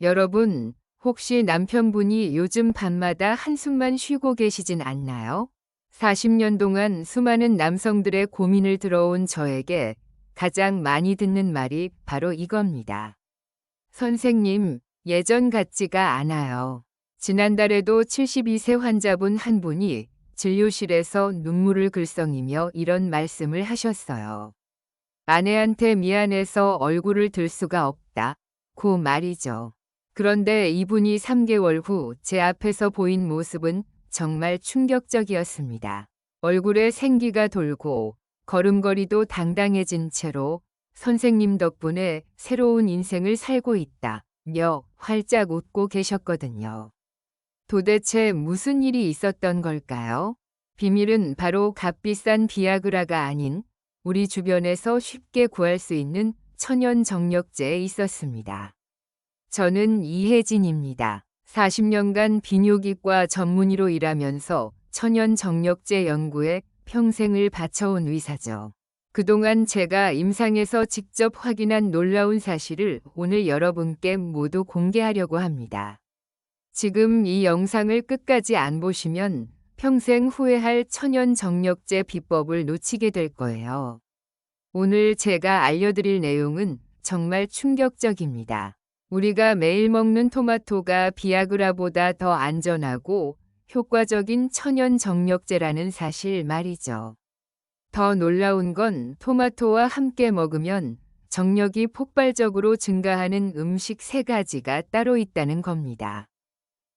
여러분, 혹시 남편분이 요즘 밤마다 한숨만 쉬고 계시진 않나요? 40년 동안 수많은 남성들의 고민을 들어온 저에게 가장 많이 듣는 말이 바로 이겁니다. 선생님, 예전 같지가 않아요. 지난달에도 72세 환자분 한 분이 진료실에서 눈물을 글썽이며 이런 말씀을 하셨어요. 아내한테 미안해서 얼굴을 들 수가 없다. 고 말이죠. 그런데 이분이 3개월 후 제 앞에서 보인 모습은 정말 충격적이었습니다. 얼굴에 생기가 돌고 걸음걸이도 당당해진 채로 선생님 덕분에 새로운 인생을 살고 있다. 며 활짝 웃고 계셨거든요. 도대체 무슨 일이 있었던 걸까요? 비밀은 바로 값비싼 비아그라가 아닌 우리 주변에서 쉽게 구할 수 있는 천연 정력제에 있었습니다. 저는 이혜진입니다. 40년간 비뇨기과 전문의로 일하면서 천연 정력제 연구에 평생을 바쳐온 의사죠. 그동안 제가 임상에서 직접 확인한 놀라운 사실을 오늘 여러분께 모두 공개하려고 합니다. 지금 이 영상을 끝까지 안 보시면 평생 후회할 천연 정력제 비법을 놓치게 될 거예요. 오늘 제가 알려드릴 내용은 정말 충격적입니다. 우리가 매일 먹는 토마토가 비아그라보다 더 안전하고 효과적인 천연 정력제라는 사실 말이죠. 더 놀라운 건 토마토와 함께 먹으면 정력이 폭발적으로 증가하는 음식 세 가지가 따로 있다는 겁니다.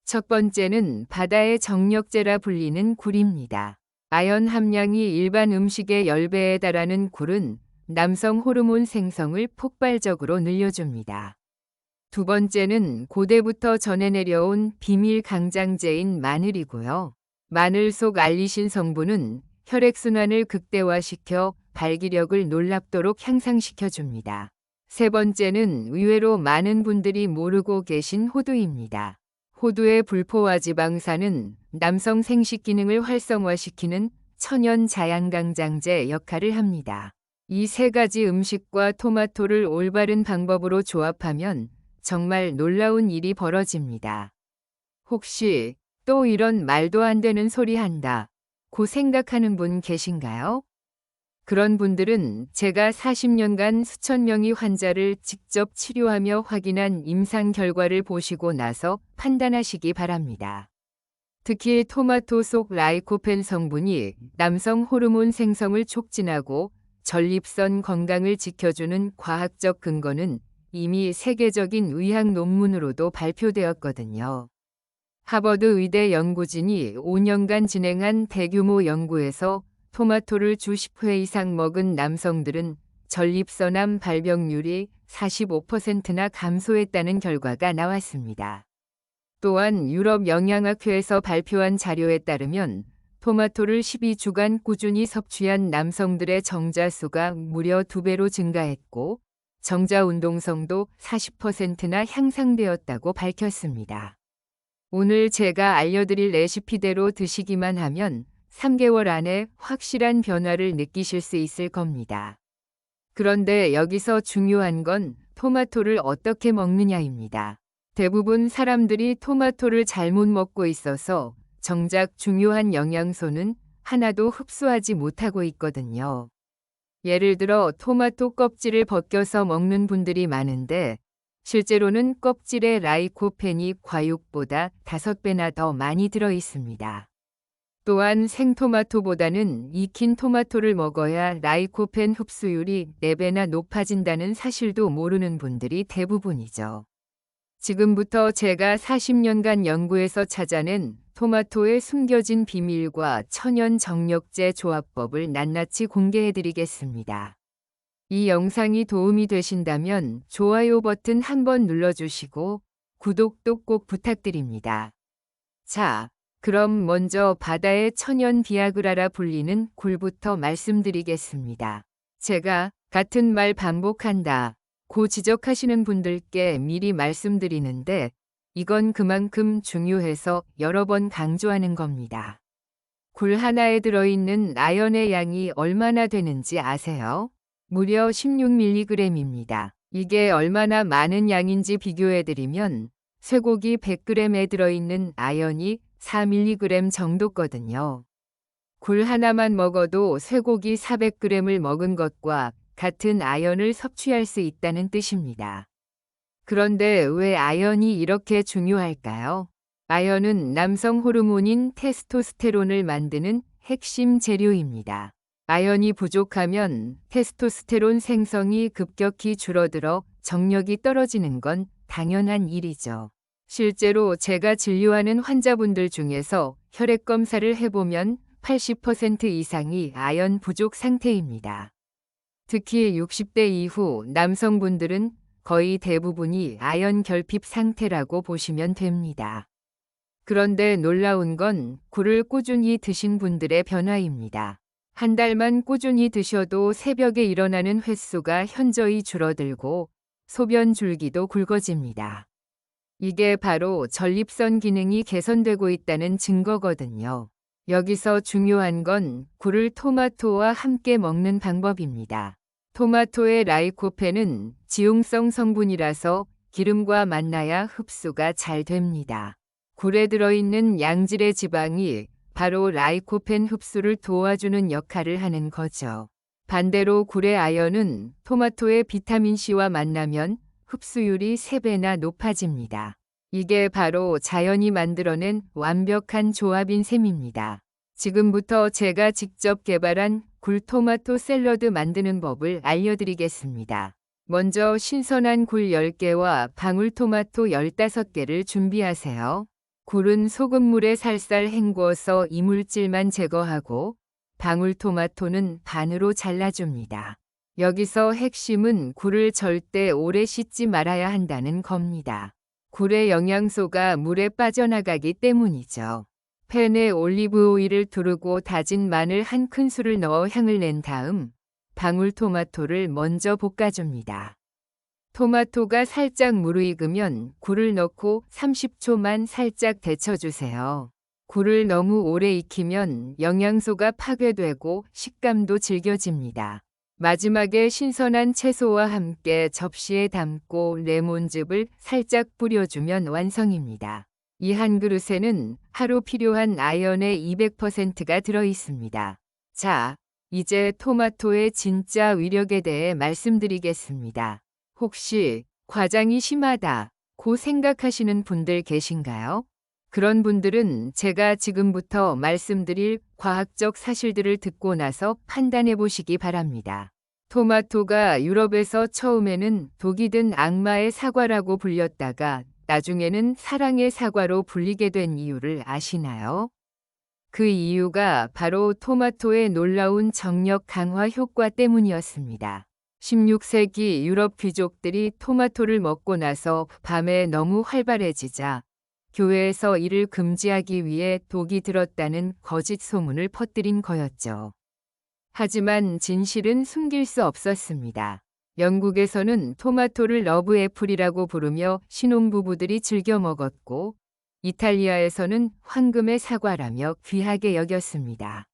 첫 번째는 바다의 정력제라 불리는 굴입니다. 아연 함량이 일반 음식의 10배에 달하는 굴은 남성 호르몬 생성을 폭발적으로 늘려줍니다. 두 번째는 고대부터 전해 내려온 비밀 강장제인 마늘이고요. 마늘 속 알리신 성분은 혈액순환을 극대화시켜 발기력을 놀랍도록 향상시켜 줍니다. 세 번째는 의외로 많은 분들이 모르고 계신 호두입니다. 호두의 불포화 지방산은 남성 생식 기능을 활성화시키는 천연 자양강장제 역할을 합니다. 이 세 가지 음식과 토마토를 올바른 방법으로 조합하면 정말 놀라운 일이 벌어집니다. 혹시 또 이런 말도 안 되는 소리 한다. 고 생각하는 분 계신가요? 그런 분들은 제가 40년간 수천 명의 환자를 직접 치료하며 확인한 임상 결과를 보시고 나서 판단하시기 바랍니다. 특히 토마토 속 라이코펜 성분이 남성 호르몬 생성을 촉진하고 전립선 건강을 지켜주는 과학적 근거는 이미 세계적인 의학 논문으로도 발표되었거든요. 하버드 의대 연구진이 5년간 진행한 대규모 연구에서 토마토를 주 10회 이상 먹은 남성들은 전립선암 발병률이 45%나 감소했다는 결과가 나왔습니다. 또한 유럽 영양학회에서 발표한 자료에 따르면 토마토를 12주간 꾸준히 섭취한 남성들의 정자수가 무려 2배로 증가했고 정자 운동성도 40%나 향상되었다고 밝혔습니다. 오늘 제가 알려드릴 레시피대로 드시기만 하면 3개월 안에 확실한 변화를 느끼실 수 있을 겁니다. 그런데 여기서 중요한 건 토마토를 어떻게 먹느냐입니다. 대부분 사람들이 토마토를 잘못 먹고 있어서 정작 중요한 영양소는 하나도 흡수하지 못하고 있거든요. 예를 들어 토마토 껍질을 벗겨서 먹는 분들이 많은데 실제로는 껍질에 라이코펜이 과육보다 5배나 더 많이 들어 있습니다. 또한 생토마토보다는 익힌 토마토를 먹어야 라이코펜 흡수율이 4배나 높아진다는 사실도 모르는 분들이 대부분이죠. 지금부터 제가 40년간 연구에서 찾아낸 토마토의 숨겨진 비밀과 천연 정력제 조합법을 낱낱이 공개해드리겠습니다. 이 영상이 도움이 되신다면 좋아요 버튼 한번 눌러주시고 구독도 꼭 부탁드립니다. 자, 그럼 먼저 바다의 천연 비아그라라 불리는 굴부터 말씀드리겠습니다. 제가 같은 말 반복한다. 고 지적하시는 분들께 미리 말씀드리는데 이건 그만큼 중요해서 여러 번 강조하는 겁니다. 굴 하나에 들어있는 아연의 양이 얼마나 되는지 아세요? 무려 16mg입니다. 이게 얼마나 많은 양인지 비교해드리면 쇠고기 100g에 들어있는 아연이 4mg 정도거든요. 굴 하나만 먹어도 쇠고기 400g을 먹은 것과 같은 아연을 섭취할 수 있다는 뜻입니다. 그런데 왜 아연이 이렇게 중요할까요? 아연은 남성 호르몬인 테스토스테론을 만드는 핵심 재료입니다. 아연이 부족하면 테스토스테론 생성이 급격히 줄어들어 정력이 떨어지는 건 당연한 일이죠. 실제로 제가 진료하는 환자분들 중에서 혈액 검사를 해보면 80% 이상이 아연 부족 상태입니다. 특히 60대 이후 남성분들은 거의 대부분이 아연 결핍 상태라고 보시면 됩니다. 그런데 놀라운 건 굴을 꾸준히 드신 분들의 변화입니다. 한 달만 꾸준히 드셔도 새벽에 일어나는 횟수가 현저히 줄어들고 소변 줄기도 굵어집니다. 이게 바로 전립선 기능이 개선되고 있다는 증거거든요. 여기서 중요한 건 굴을 토마토와 함께 먹는 방법입니다. 토마토의 라이코펜은 지용성 성분이라서 기름과 만나야 흡수가 잘 됩니다. 굴에 들어있는 양질의 지방이 바로 라이코펜 흡수를 도와주는 역할을 하는 거죠. 반대로 굴의 아연은 토마토의 비타민C와 만나면 흡수율이 3배나 높아집니다. 이게 바로 자연이 만들어낸 완벽한 조합인 셈입니다. 지금부터 제가 직접 개발한 굴토마토 샐러드 만드는 법을 알려드리겠습니다. 먼저 신선한 굴 10개와 방울토마토 15개를 준비하세요. 굴은 소금물에 살살 헹구어서 이물질만 제거하고 방울토마토는 반으로 잘라줍니다. 여기서 핵심은 굴을 절대 오래 씻지 말아야 한다는 겁니다. 굴의 영양소가 물에 빠져나가기 때문이죠. 팬에 올리브 오일을 두르고 다진 마늘 한 큰술을 넣어 향을 낸 다음 방울토마토를 먼저 볶아줍니다. 토마토가 살짝 무르익으면 굴을 넣고 30초만 살짝 데쳐주세요. 굴을 너무 오래 익히면 영양소가 파괴되고 식감도 질겨집니다. 마지막에 신선한 채소와 함께 접시에 담고 레몬즙을 살짝 뿌려주면 완성입니다. 이 한 그릇에는 하루 필요한 아연의 200%가 들어 있습니다. 자, 이제 토마토의 진짜 위력에 대해 말씀드리겠습니다. 혹시 과장이 심하다 고 생각하시는 분들 계신가요? 그런 분들은 제가 지금부터 말씀드릴 과학적 사실들을 듣고 나서 판단해 보시기 바랍니다. 토마토가 유럽에서 처음에는 독이 든 악마의 사과라고 불렸다가 나중에는 사랑의 사과로 불리게 된 이유를 아시나요? 그 이유가 바로 토마토의 놀라운 정력 강화 효과 때문이었습니다. 16세기 유럽 귀족들이 토마토를 먹고 나서 밤에 너무 활발해지자 교회에서 이를 금지하기 위해 독이 들었다는 거짓 소문을 퍼뜨린 거였죠. 하지만 진실은 숨길 수 없었습니다. 영국에서는 토마토를 러브 애플이라고 부르며 신혼부부들이 즐겨 먹었고 이탈리아에서는 황금의 사과라며 귀하게 여겼습니다.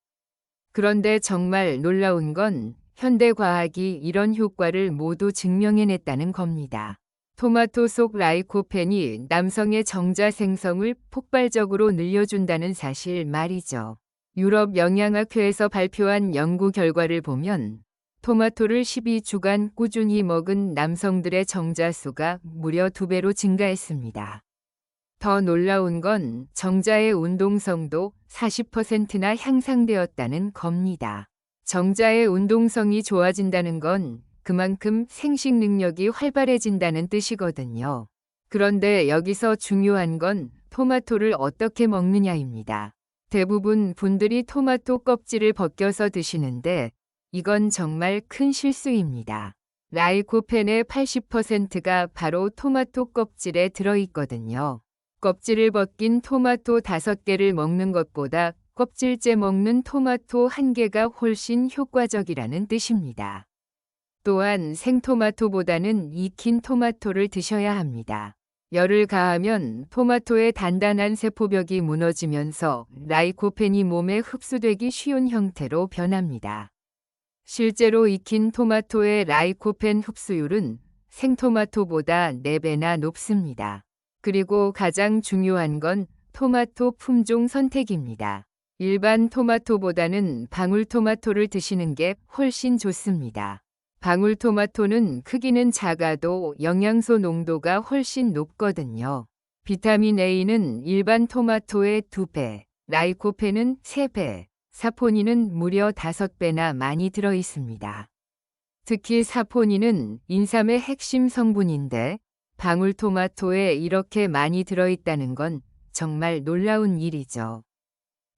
그런데 정말 놀라운 건 현대 과학이 이런 효과를 모두 증명해냈다는 겁니다. 토마토 속 라이코펜이 남성의 정자 생성을 폭발적으로 늘려준다는 사실 말이죠. 유럽 영양학회에서 발표한 연구 결과를 보면 토마토를 12주간 꾸준히 먹은 남성들의 정자 수가 무려 2배로 증가했습니다. 더 놀라운 건 정자의 운동성도 40%나 향상되었다는 겁니다. 정자의 운동성이 좋아진다는 건 그만큼 생식 능력이 활발해진다는 뜻이거든요. 그런데 여기서 중요한 건 토마토를 어떻게 먹느냐입니다. 대부분 분들이 토마토 껍질을 벗겨서 드시는데 이건 정말 큰 실수입니다. 라이코펜의 80%가 바로 토마토 껍질에 들어있거든요. 껍질을 벗긴 토마토 5개를 먹는 것보다 껍질째 먹는 토마토 1개가 훨씬 효과적이라는 뜻입니다. 또한 생토마토보다는 익힌 토마토를 드셔야 합니다. 열을 가하면 토마토의 단단한 세포벽이 무너지면서 라이코펜이 몸에 흡수되기 쉬운 형태로 변합니다. 실제로 익힌 토마토의 라이코펜 흡수율은 생토마토보다 4배나 높습니다. 그리고 가장 중요한 건 토마토 품종 선택입니다. 일반 토마토보다는 방울토마토를 드시는 게 훨씬 좋습니다. 방울토마토는 크기는 작아도 영양소 농도가 훨씬 높거든요. 비타민 A는 일반 토마토의 2배, 라이코펜은 3배, 사포닌은 무려 5배나 많이 들어 있습니다. 특히 사포닌은 인삼의 핵심 성분인데 방울토마토에 이렇게 많이 들어있다는 건 정말 놀라운 일이죠.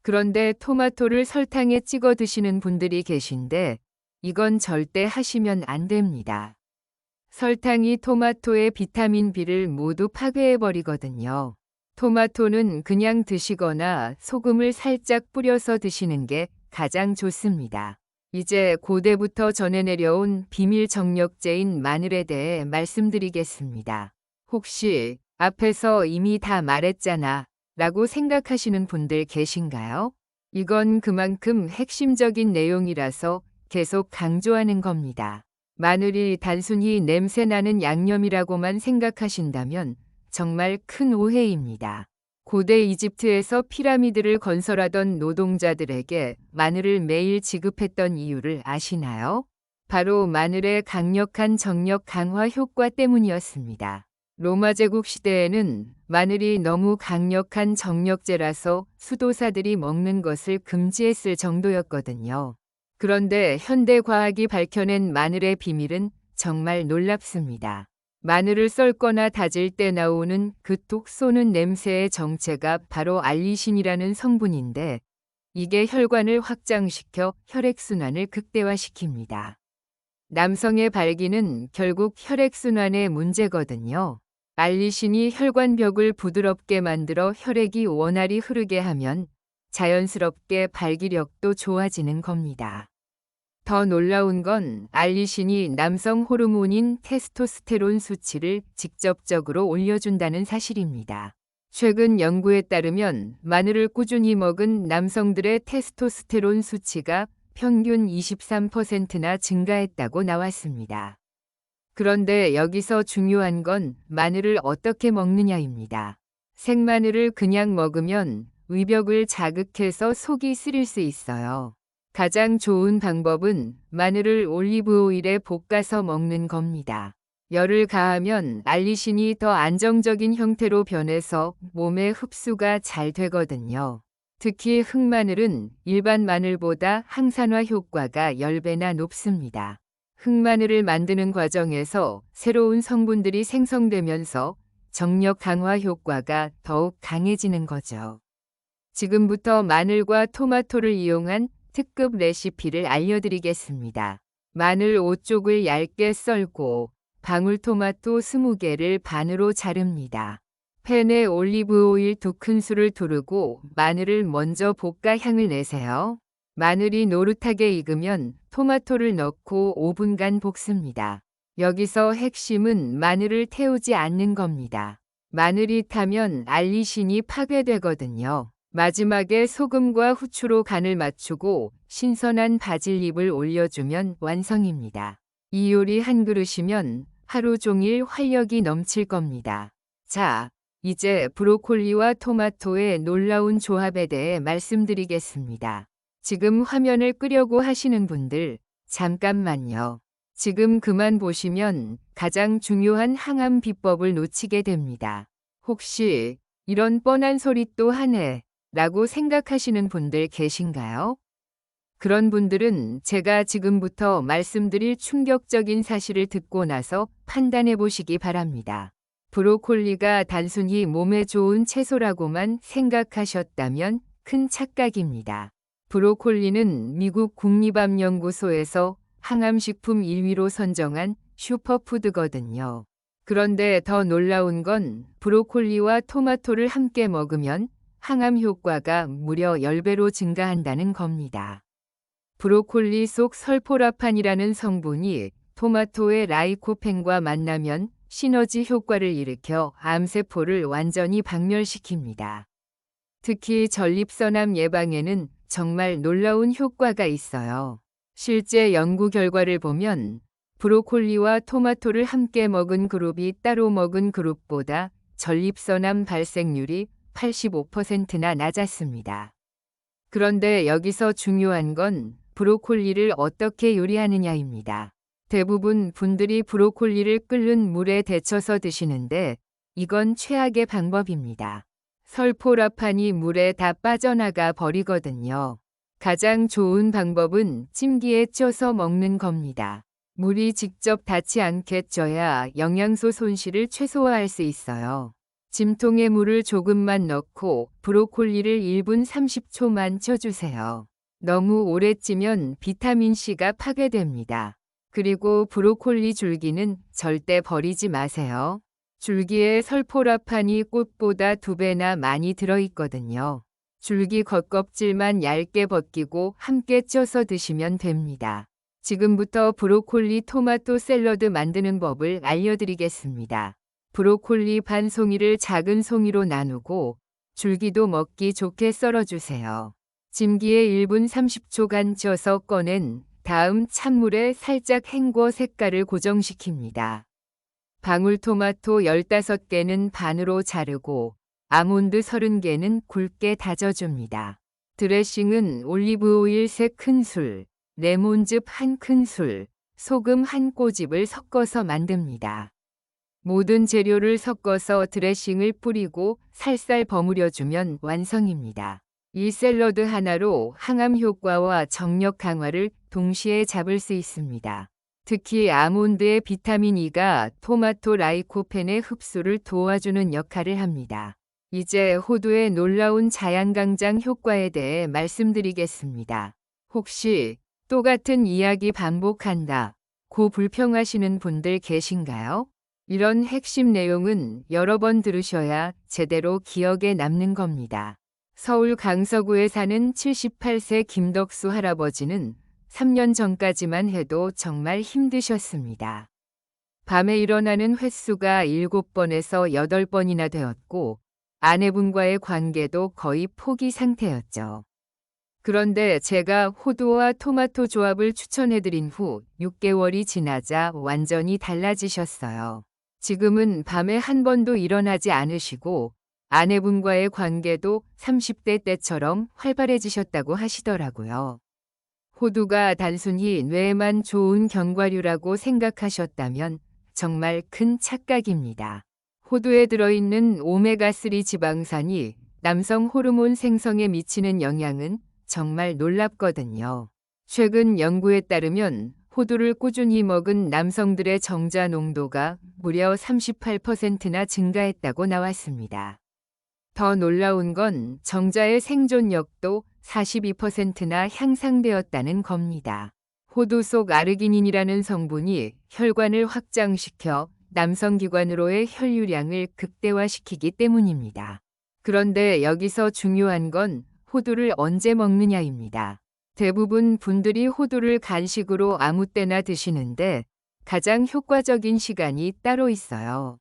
그런데 토마토를 설탕에 찍어 드시는 분들이 계신데 이건 절대 하시면 안 됩니다. 설탕이 토마토의 비타민 B를 모두 파괴해 버리거든요. 토마토는 그냥 드시거나 소금을 살짝 뿌려서 드시는 게 가장 좋습니다. 이제 고대부터 전해 내려온 비밀 정력제인 마늘에 대해 말씀드리겠습니다. 혹시 앞에서 이미 다 말했잖아 라고 생각하시는 분들 계신가요? 이건 그만큼 핵심적인 내용이라서 계속 강조하는 겁니다. 마늘이 단순히 냄새나는 양념이라고만 생각하신다면 정말 큰 오해입니다. 고대 이집트에서 피라미드를 건설하던 노동자들에게 마늘을 매일 지급했던 이유를 아시나요? 바로 마늘의 강력한 정력 강화 효과 때문이었습니다. 로마 제국 시대에는 마늘이 너무 강력한 정력제라서 수도사들이 먹는 것을 금지했을 정도였거든요. 그런데 현대 과학이 밝혀낸 마늘의 비밀은 정말 놀랍습니다. 마늘을 썰거나 다질 때 나오는 그 톡 쏘는 냄새의 정체가 바로 알리신이라는 성분인데 이게 혈관을 확장시켜 혈액순환을 극대화시킵니다. 남성의 발기는 결국 혈액순환의 문제거든요. 알리신이 혈관벽을 부드럽게 만들어 혈액이 원활히 흐르게 하면 자연스럽게 발기력도 좋아지는 겁니다. 더 놀라운 건 알리신이 남성 호르몬인 테스토스테론 수치를 직접적으로 올려준다는 사실입니다. 최근 연구에 따르면 마늘을 꾸준히 먹은 남성들의 테스토스테론 수치가 평균 23%나 증가했다고 나왔습니다. 그런데 여기서 중요한 건 마늘을 어떻게 먹느냐입니다. 생마늘을 그냥 먹으면 위벽을 자극해서 속이 쓰릴 수 있어요. 가장 좋은 방법은 마늘을 올리브 오일에 볶아서 먹는 겁니다. 열을 가하면 알리신이 더 안정적인 형태로 변해서 몸에 흡수가 잘 되거든요. 특히 흑마늘은 일반 마늘보다 항산화 효과가 10배나 높습니다. 흑마늘을 만드는 과정에서 새로운 성분들이 생성되면서 정력 강화 효과가 더욱 강해지는 거죠. 지금부터 마늘과 토마토를 이용한 특급 레시피를 알려드리겠습니다. 마늘 5쪽을 얇게 썰고 방울토마토 20개를 반으로 자릅니다. 팬에 올리브 오일 2큰술을 두르고 마늘을 먼저 볶아 향을 내세요. 마늘이 노릇하게 익으면 토마토를 넣고 5분간 볶습니다. 여기서 핵심은 마늘을 태우지 않는 겁니다. 마늘이 타면 알리신이 파괴되거든요. 마지막에 소금과 후추로 간을 맞추고 신선한 바질잎을 올려주면 완성입니다. 이 요리 한 그릇이면 하루 종일 활력이 넘칠 겁니다. 자, 이제 브로콜리와 토마토의 놀라운 조합에 대해 말씀드리겠습니다. 지금 화면을 끄려고 하시는 분들, 잠깐만요. 지금 그만 보시면 가장 중요한 항암 비법을 놓치게 됩니다. 혹시 이런 뻔한 소리 또 하네 라고 생각하시는 분들 계신가요? 그런 분들은 제가 지금부터 말씀드릴 충격적인 사실을 듣고 나서 판단해 보시기 바랍니다. 브로콜리가 단순히 몸에 좋은 채소라고만 생각하셨다면 큰 착각입니다. 브로콜리는 미국 국립암연구소에서 항암식품 1위로 선정한 슈퍼푸드거든요. 그런데 더 놀라운 건 브로콜리와 토마토를 함께 먹으면 항암 효과가 무려 10배로 증가한다는 겁니다. 브로콜리 속 설포라판이라는 성분이 토마토의 라이코펜과 만나면 시너지 효과를 일으켜 암세포를 완전히 박멸시킵니다. 특히 전립선암 예방에는 정말 놀라운 효과가 있어요. 실제 연구 결과를 보면 브로콜리와 토마토를 함께 먹은 그룹이 따로 먹은 그룹보다 전립선암 발생률이 85%나 낮았습니다. 그런데 여기서 중요한 건 브로콜리를 어떻게 요리하느냐입니다. 대부분 분들이 브로콜리를 끓는 물에 데쳐서 드시는데 이건 최악의 방법입니다. 설포라판이 물에 다 빠져나가 버리거든요. 가장 좋은 방법은 찜기에 쪄서 먹는 겁니다. 물이 직접 닿지 않게 쪄야 영양소 손실을 최소화할 수 있어요. 짐통에 물을 조금만 넣고 브로콜리를 1분 30초만 쪄주세요. 너무 오래 찌면 비타민C가 파괴됩니다. 그리고 브로콜리 줄기는 절대 버리지 마세요. 줄기에 설포라판이 꽃보다 두 배나 많이 들어있거든요. 줄기 겉껍질만 얇게 벗기고 함께 쪄서 드시면 됩니다. 지금부터 브로콜리 토마토 샐러드 만드는 법을 알려드리겠습니다. 브로콜리 반 송이를 작은 송이로 나누고 줄기도 먹기 좋게 썰어주세요. 찜기에 1분 30초간 쪄서 꺼낸 다음 찬물에 살짝 헹궈 색깔을 고정시킵니다. 방울토마토 15개는 반으로 자르고 아몬드 30개는 굵게 다져줍니다. 드레싱은 올리브오일 3큰술, 레몬즙 1큰술, 소금 1꼬집을 섞어서 만듭니다. 모든 재료를 섞어서 드레싱을 뿌리고 살살 버무려주면 완성입니다. 이 샐러드 하나로 항암 효과와 정력 강화를 동시에 잡을 수 있습니다. 특히 아몬드의 비타민 E가 토마토 라이코펜의 흡수를 도와주는 역할을 합니다. 이제 호두의 놀라운 자양강장 효과에 대해 말씀드리겠습니다. 혹시 똑같은 이야기 반복한다. 고 불평하시는 분들 계신가요? 이런 핵심 내용은 여러 번 들으셔야 제대로 기억에 남는 겁니다. 서울 강서구에 사는 78세 김덕수 할아버지는 3년 전까지만 해도 정말 힘드셨습니다. 밤에 일어나는 횟수가 7번에서 8번이나 되었고 아내분과의 관계도 거의 포기 상태였죠. 그런데 제가 호두와 토마토 조합을 추천해드린 후 6개월이 지나자 완전히 달라지셨어요. 지금은 밤에 한 번도 일어나지 않으시고 아내분과의 관계도 30대 때처럼 활발해지셨다고 하시더라고요. 호두가 단순히 뇌에만 좋은 견과류라고 생각하셨다면 정말 큰 착각입니다. 호두에 들어있는 오메가3 지방산이 남성 호르몬 생성에 미치는 영향은 정말 놀랍거든요. 최근 연구에 따르면 호두를 꾸준히 먹은 남성들의 정자 농도가 무려 38%나 증가했다고 나왔습니다. 더 놀라운 건 정자의 생존력도 42%나 향상되었다는 겁니다. 호두 속 아르기닌이라는 성분이 혈관을 확장시켜 남성기관으로의 혈류량을 극대화시키기 때문입니다. 그런데 여기서 중요한 건 호두를 언제 먹느냐입니다. 대부분 분들이 호두를 간식으로 아무 때나 드시는데 가장 효과적인 시간이 따로 있어요.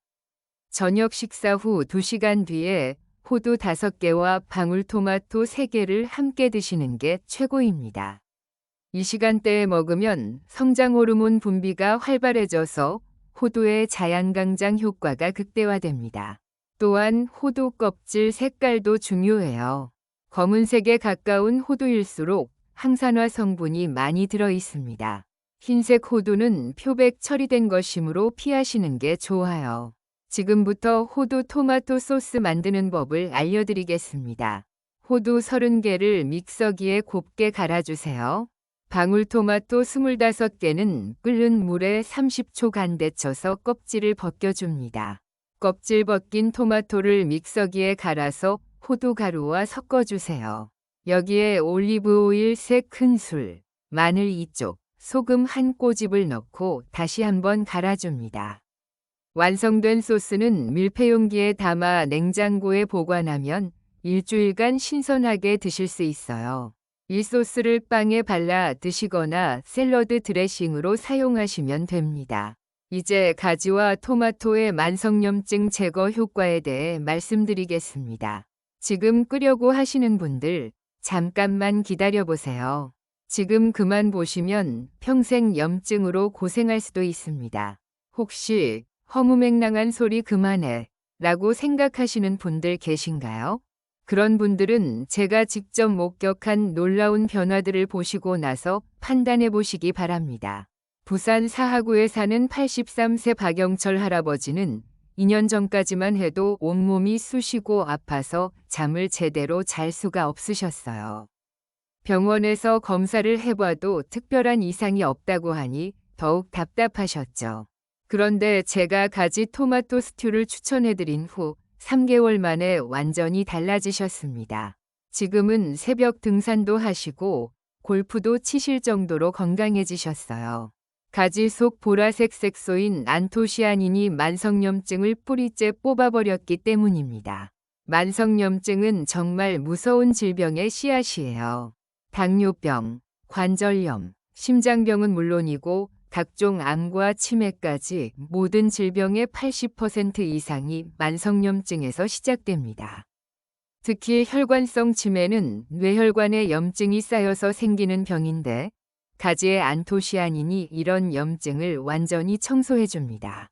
저녁 식사 후 2시간 뒤에 호두 5개와 방울토마토 3개를 함께 드시는 게 최고입니다. 이 시간대에 먹으면 성장 호르몬 분비가 활발해져서 호두의 자양강장 효과가 극대화됩니다. 또한 호두 껍질 색깔도 중요해요. 검은색에 가까운 호두일수록 항산화 성분이 많이 들어 있습니다. 흰색 호두는 표백 처리된 것이므로 피하시는 게 좋아요. 지금부터 호두 토마토 소스 만드는 법을 알려드리겠습니다. 호두 30개를 믹서기에 곱게 갈아주세요. 방울토마토 25개는 끓는 물에 30초 간 데쳐서 껍질을 벗겨줍니다. 껍질 벗긴 토마토를 믹서기에 갈아서 호두 가루와 섞어주세요. 여기에 올리브 오일 3큰술, 마늘 2쪽, 소금 한 꼬집을 넣고 다시 한번 갈아줍니다. 완성된 소스는 밀폐용기에 담아 냉장고에 보관하면 일주일간 신선하게 드실 수 있어요. 이 소스를 빵에 발라 드시거나 샐러드 드레싱으로 사용하시면 됩니다. 이제 가지와 토마토의 만성염증 제거 효과에 대해 말씀드리겠습니다. 지금 끓려고 하시는 분들 잠깐만 기다려 보세요. 지금 그만 보시면 평생 염증으로 고생할 수도 있습니다. 혹시 허무맹랑한 소리 그만해 라고 생각하시는 분들 계신가요? 그런 분들은 제가 직접 목격한 놀라운 변화들을 보시고 나서 판단해 보시기 바랍니다. 부산 사하구에 사는 83세 박영철 할아버지는 2년 전까지만 해도 온몸이 쑤시고 아파서 잠을 제대로 잘 수가 없으셨어요. 병원에서 검사를 해봐도 특별한 이상이 없다고 하니 더욱 답답하셨죠. 그런데 제가 가지 토마토 스튜를 추천해드린 후 3개월 만에 완전히 달라지셨습니다. 지금은 새벽 등산도 하시고 골프도 치실 정도로 건강해지셨어요. 가지 속 보라색 색소인 안토시아닌이 만성염증을 뿌리째 뽑아버렸기 때문입니다. 만성염증은 정말 무서운 질병의 씨앗이에요. 당뇨병, 관절염, 심장병은 물론이고 각종 암과 치매까지 모든 질병의 80% 이상이 만성염증에서 시작됩니다. 특히 혈관성 치매는 뇌혈관에 염증이 쌓여서 생기는 병인데 가지의 안토시아닌이 이런 염증을 완전히 청소해줍니다.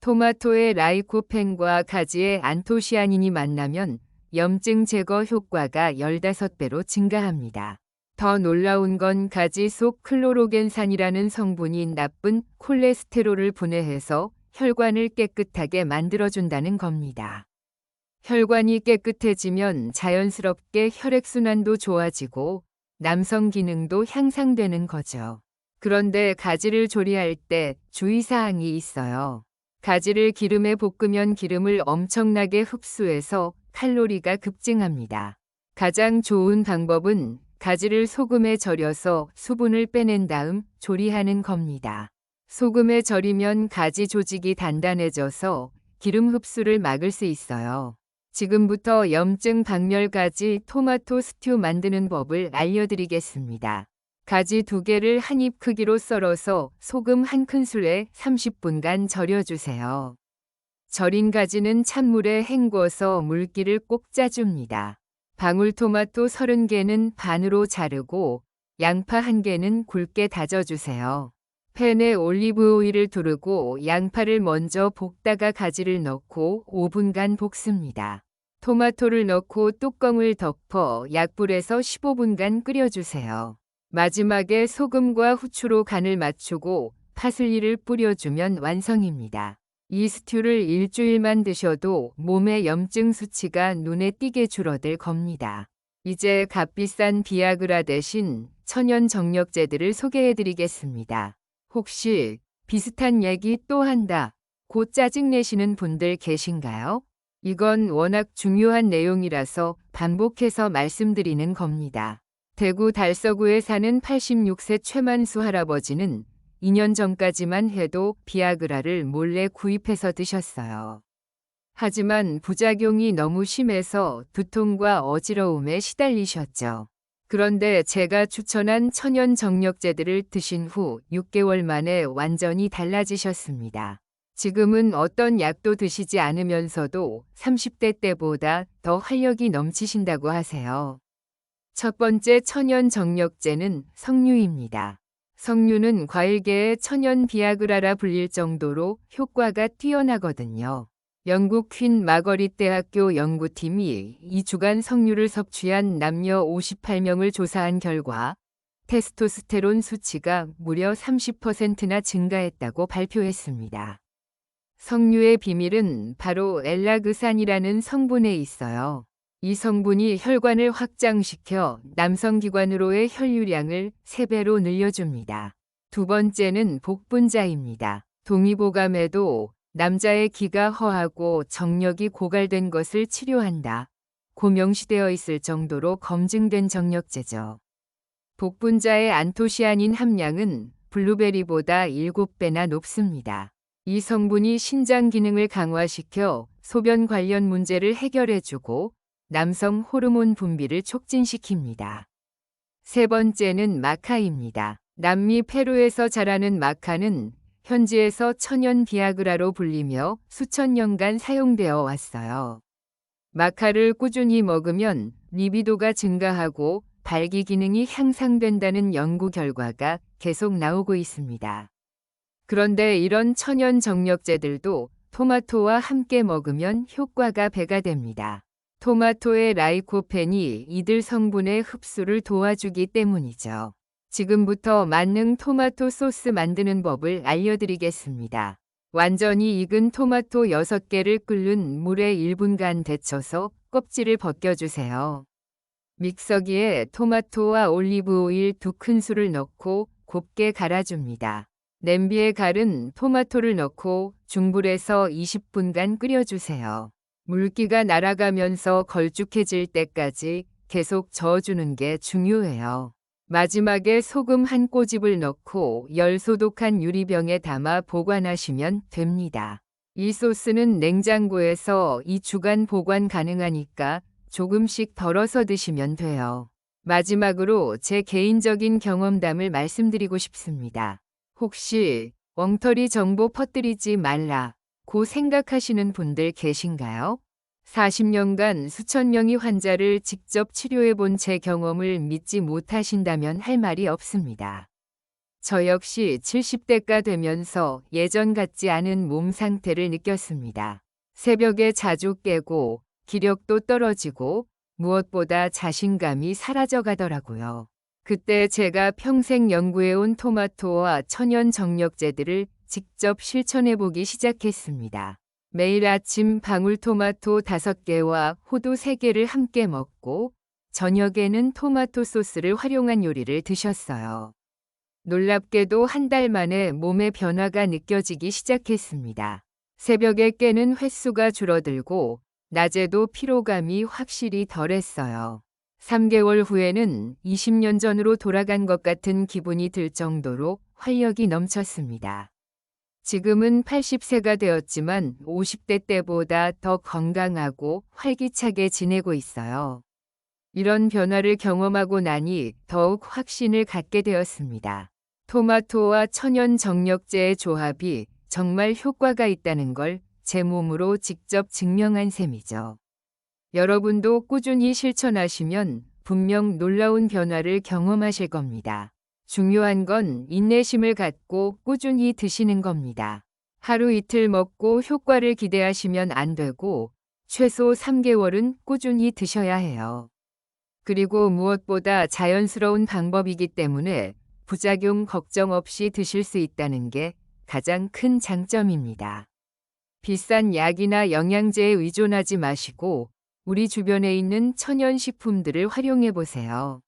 토마토의 라이코펜과 가지의 안토시아닌이 만나면 염증 제거 효과가 15배로 증가합니다. 더 놀라운 건 가지 속 클로로겐산이라는 성분이 나쁜 콜레스테롤을 분해해서 혈관을 깨끗하게 만들어준다는 겁니다. 혈관이 깨끗해지면 자연스럽게 혈액순환도 좋아지고 남성 기능도 향상되는 거죠. 그런데 가지를 조리할 때 주의사항이 있어요. 가지를 기름에 볶으면 기름을 엄청나게 흡수해서 칼로리가 급증합니다. 가장 좋은 방법은 가지를 소금에 절여서 수분을 빼낸 다음 조리하는 겁니다. 소금에 절이면 가지 조직이 단단해져서 기름 흡수를 막을 수 있어요. 지금부터 염증 박멸가지 토마토 스튜 만드는 법을 알려드리겠습니다. 가지 두 개를 한 입 크기로 썰어서 소금 한 큰술에 30분간 절여주세요. 절인 가지는 찬물에 헹궈서 물기를 꼭 짜줍니다. 방울토마토 30개는 반으로 자르고 양파 1개는 굵게 다져주세요. 팬에 올리브 오일을 두르고 양파를 먼저 볶다가 가지를 넣고 5분간 볶습니다. 토마토를 넣고 뚜껑을 덮어 약불에서 15분간 끓여주세요. 마지막에 소금과 후추로 간을 맞추고 파슬리를 뿌려주면 완성입니다. 이 스튜를 일주일만 드셔도 몸의 염증 수치가 눈에 띄게 줄어들 겁니다. 이제 값비싼 비아그라 대신 천연 정력제들을 소개해 드리겠습니다. 혹시 비슷한 얘기 또 한다. 곧 짜증내시는 분들 계신가요? 이건 워낙 중요한 내용이라서 반복해서 말씀드리는 겁니다. 대구 달서구에 사는 86세 최만수 할아버지는 2년 전까지만 해도 비아그라를 몰래 구입해서 드셨어요. 하지만 부작용이 너무 심해서 두통과 어지러움에 시달리셨죠. 그런데 제가 추천한 천연 정력제들을 드신 후 6개월 만에 완전히 달라지셨습니다. 지금은 어떤 약도 드시지 않으면서도 30대 때보다 더 활력이 넘치신다고 하세요. 첫 번째 천연 정력제는 석류입니다. 석류는 과일계의 천연 비아그라라 불릴 정도로 효과가 뛰어나거든요. 영국 퀸 마거릿 대학교 연구팀이 2주간 석류를 섭취한 남녀 58명을 조사한 결과 테스토스테론 수치가 무려 30%나 증가했다고 발표했습니다. 석류의 비밀은 바로 엘라그산이라는 성분에 있어요. 이 성분이 혈관을 확장시켜 남성기관으로의 혈류량을 3배로 늘려줍니다. 두 번째는 복분자입니다. 동의보감에도 남자의 기가 허하고 정력이 고갈된 것을 치료한다. 고 명시되어 있을 정도로 검증된 정력제죠. 복분자의 안토시아닌 함량은 블루베리보다 7배나 높습니다. 이 성분이 신장 기능을 강화시켜 소변 관련 문제를 해결해주고 남성 호르몬 분비를 촉진시킵니다. 세 번째는 마카입니다. 남미 페루에서 자라는 마카는 현지에서 천연 비아그라로 불리며 수천 년간 사용되어 왔어요. 마카를 꾸준히 먹으면 리비도가 증가하고 발기 기능이 향상된다는 연구 결과가 계속 나오고 있습니다. 그런데 이런 천연 정력제들도 토마토와 함께 먹으면 효과가 배가 됩니다. 토마토의 라이코펜이 이들 성분의 흡수를 도와주기 때문이죠. 지금부터 만능 토마토 소스 만드는 법을 알려드리겠습니다. 완전히 익은 토마토 6개를 끓는 물에 1분간 데쳐서 껍질을 벗겨주세요. 믹서기에 토마토와 올리브 오일 2큰술을 넣고 곱게 갈아줍니다. 냄비에 갈은 토마토를 넣고 중불에서 20분간 끓여주세요. 물기가 날아가면서 걸쭉해질 때까지 계속 저어주는 게 중요해요. 마지막에 소금 한 꼬집을 넣고 열 소독한 유리병에 담아 보관하시면 됩니다. 이 소스는 냉장고에서 2주간 보관 가능하니까 조금씩 덜어서 드시면 돼요. 마지막으로 제 개인적인 경험담을 말씀드리고 싶습니다. 혹시 엉터리 정보 퍼뜨리지 말라 고 생각하시는 분들 계신가요? 40년간 수천 명의 환자를 직접 치료해 본 제 경험을 믿지 못하신다면 할 말이 없습니다. 저 역시 70대가 되면서 예전 같지 않은 몸 상태를 느꼈습니다. 새벽에 자주 깨고 기력도 떨어지고 무엇보다 자신감이 사라져 가더라고요. 그때 제가 평생 연구해온 토마토와 천연 정력제들을 직접 실천해 보기 시작했습니다. 매일 아침 방울토마토 5개와 호두 3개를 함께 먹고 저녁에는 토마토 소스를 활용한 요리를 드셨어요. 놀랍게도 한 달 만에 몸의 변화가 느껴지기 시작했습니다. 새벽에 깨는 횟수가 줄어들고 낮에도 피로감이 확실히 덜했어요. 3개월 후에는 20년 전으로 돌아간 것 같은 기분이 들 정도로 활력이 넘쳤습니다. 지금은 80세가 되었지만 50대 때보다 더 건강하고 활기차게 지내고 있어요. 이런 변화를 경험하고 나니 더욱 확신을 갖게 되었습니다. 토마토와 천연 정력제의 조합이 정말 효과가 있다는 걸 제 몸으로 직접 증명한 셈이죠. 여러분도 꾸준히 실천하시면 분명 놀라운 변화를 경험하실 겁니다. 중요한 건 인내심을 갖고 꾸준히 드시는 겁니다. 하루 이틀 먹고 효과를 기대하시면 안 되고 최소 3개월은 꾸준히 드셔야 해요. 그리고 무엇보다 자연스러운 방법이기 때문에 부작용 걱정 없이 드실 수 있다는 게 가장 큰 장점입니다. 비싼 약이나 영양제에 의존하지 마시고 우리 주변에 있는 천연 식품들을 활용해 보세요.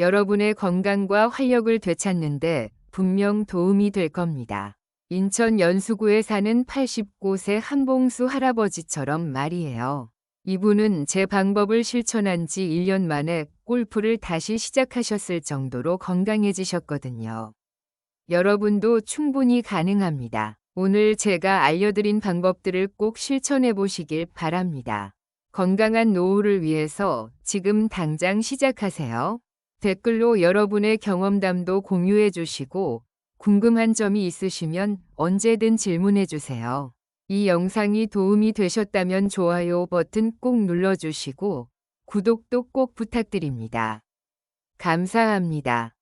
여러분의 건강과 활력을 되찾는데 분명 도움이 될 겁니다. 인천 연수구에 사는 89세 한봉수 할아버지처럼 말이에요. 이분은 제 방법을 실천한 지 1년 만에 골프를 다시 시작하셨을 정도로 건강해지셨거든요. 여러분도 충분히 가능합니다. 오늘 제가 알려드린 방법들을 꼭 실천해 보시길 바랍니다. 건강한 노후를 위해서 지금 당장 시작하세요. 댓글로 여러분의 경험담도 공유해 주시고 궁금한 점이 있으시면 언제든 질문해 주세요. 이 영상이 도움이 되셨다면 좋아요 버튼 꼭 눌러주시고 구독도 꼭 부탁드립니다. 감사합니다.